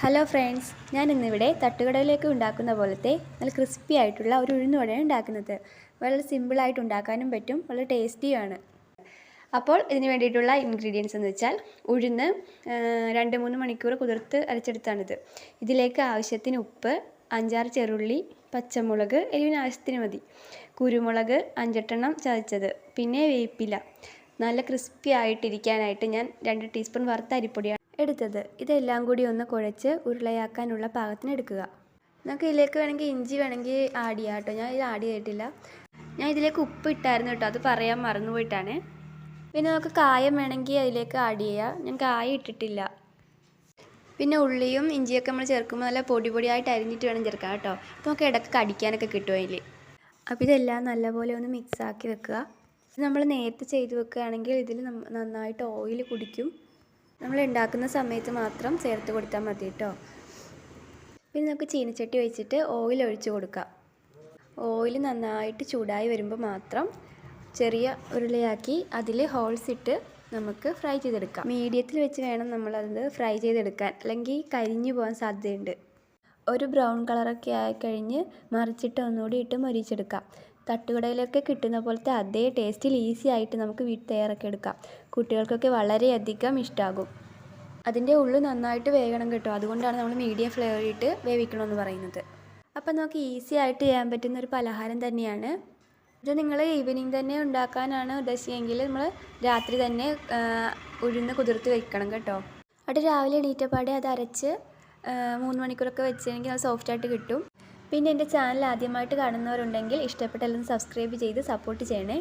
Hello friends ഞാൻ ഇന്നിവിടെ തട്ടുകടയിലേക്ക് ഉണ്ടാക്കുന്ന പോലത്തെ നല്ല ക്രിസ്പി ആയിട്ടുള്ള ഒരു ഉഴുന്നുവടയാണ് ഉണ്ടാക്കുന്നത്. വളരെ സിമ്പിളായിട്ട് ഉണ്ടാക്കാനും പറ്റും. വളരെ ടേസ്റ്റിയാണ് അപ്പോൾ ഇതിന് വേണ്ടിയിട്ടുള്ള ഇൻഗ്രീഡിയൻസ് എന്ന് വെച്ചാൽ ഉഴുന്ന് രണ്ട് മൂന്ന് മണിക്കൂർ കുതിർത്ത് അരച്ചെടുത്താണിത്. ഇതിലേക്ക് ആവശ്യത്തിന് ഉപ്പ് അഞ്ചാറ് ചെറുള്ളി പച്ചമുളക് എരിവിന് ആവശ്യത്തിന് മതി. കുരുമുളക് അഞ്ചെട്ടെണ്ണം ചതച്ചത്. പിന്നെ വേപ്പില. നല്ല ക്രിസ്പി ആയിട്ടിരിക്കാനായിട്ട് ഞാൻ രണ്ട് ടീസ്പൂൺ വറുത്ത അരിപ്പൊടിയാണ് എടുത്തത്. ഇതെല്ലാം കൂടി ഒന്ന് കുഴച്ച് ഉരുളയാക്കാനുള്ള പാകത്തിന് എടുക്കുക. നമുക്ക് ഇതിലേക്ക് വേണമെങ്കിൽ ഇഞ്ചി വേണമെങ്കിൽ ആഡ് ചെയ്യാം ഞാൻ ഇത് ആഡ് ചെയ്തിട്ടില്ല. ഞാൻ ഇതിലേക്ക് ഉപ്പ് ഇട്ടായിരുന്നു കേട്ടോ. അത് പറയാൻ മറന്നുപോയിട്ടാണ് പിന്നെ നമുക്ക് കായം വേണമെങ്കിൽ അതിലേക്ക് ആഡ് ചെയ്യാം. ഞാൻ കായം ഇട്ടിട്ടില്ല. പിന്നെ ഉള്ളിയും ഇഞ്ചിയൊക്കെ നമ്മൾ ചേർക്കുമ്പോൾ നല്ല പൊടി പൊടിയായിട്ട് അരിഞ്ഞിട്ട് വേണം ചേർക്കാം കേട്ടോ. അപ്പോൾ നമുക്ക് ഇടയ്ക്ക് കടിക്കാനൊക്കെ കിട്ടും അതിൽ. അപ്പോൾ ഇതെല്ലാം നല്ലപോലെ ഒന്ന് മിക്സാക്കി വെക്കുക. നമ്മൾ നേരത്തെ ചെയ്ത് വെക്കുകയാണെങ്കിൽ ഇതിൽ നന്നായിട്ട് ഓയിൽ കുടിക്കും. നമ്മൾ ഉണ്ടാക്കുന്ന സമയത്ത് മാത്രം ചേർത്ത് കൊടുത്താൽ മതി കേട്ടോ പിന്നെ നമുക്ക് ചീനച്ചട്ടി വെച്ചിട്ട് ഓയിൽ ഒഴിച്ച് കൊടുക്കാം. ഓയിൽ നന്നായിട്ട് ചൂടായി വരുമ്പോൾ മാത്രം ചെറിയ ഉരുളയാക്കി അതിൽ ഹോൾസ് ഇട്ട് നമുക്ക് ഫ്രൈ ചെയ്തെടുക്കാം. മീഡിയത്തിൽ വെച്ച് വേണം നമ്മളത് ഫ്രൈ ചെയ്തെടുക്കാൻ. അല്ലെങ്കിൽ കരിഞ്ഞു പോകാൻ സാധ്യതയുണ്ട്. ഒരു ബ്രൗൺ കളറൊക്കെ ആയിക്കഴിഞ്ഞ് മറിച്ചിട്ട് ഒന്നുകൂടി ഇട്ട് മൊരിച്ചെടുക്കാം. തട്ടുകടയിലൊക്കെ കിട്ടുന്ന പോലത്തെ അതേ ടേസ്റ്റിൽ ഈസി ആയിട്ട് നമുക്ക് വീട്ടിൽ തയ്യാറാക്കി എടുക്കാം. കുട്ടികൾക്കൊക്കെ വളരെയധികം ഇഷ്ടമാകും അതിന്റെ ഉള്ളു നന്നായിട്ട് വേകണം കേട്ടോ. അതുകൊണ്ടാണ് നമ്മൾ മീഡിയം ഫ്ലേവറിട്ട് വേവിക്കണമെന്ന് പറയുന്നത്. അപ്പം നമുക്ക് ഈസി ആയിട്ട് ചെയ്യാൻ പറ്റുന്ന ഒരു പലഹാരം തന്നെയാണ്. ഇത് നിങ്ങൾ ഈവനിങ് തന്നെ ഉണ്ടാക്കാനാണ് ഉദ്ദേശിച്ചെങ്കിൽ നമ്മൾ രാത്രി തന്നെ ഉഴുന്ന് കുതിർത്ത് വെക്കണം കേട്ടോ. അവിടെ രാവിലെ എണീറ്റപ്പാടെ അത് അരച്ച് മൂന്ന് മണിക്കൂറൊക്കെ വെച്ചെങ്കിൽ അത് സോഫ്റ്റായിട്ട് കിട്ടും. പിന്നെ എന്റെ ചാനൽ ആദ്യമായിട്ട് കാണുന്നവരുണ്ടെങ്കിൽ ഇഷ്ടപ്പെട്ടെല്ലാം സബ്സ്ക്രൈബ് ചെയ്ത് സപ്പോർട്ട് ചെയ്യണേ.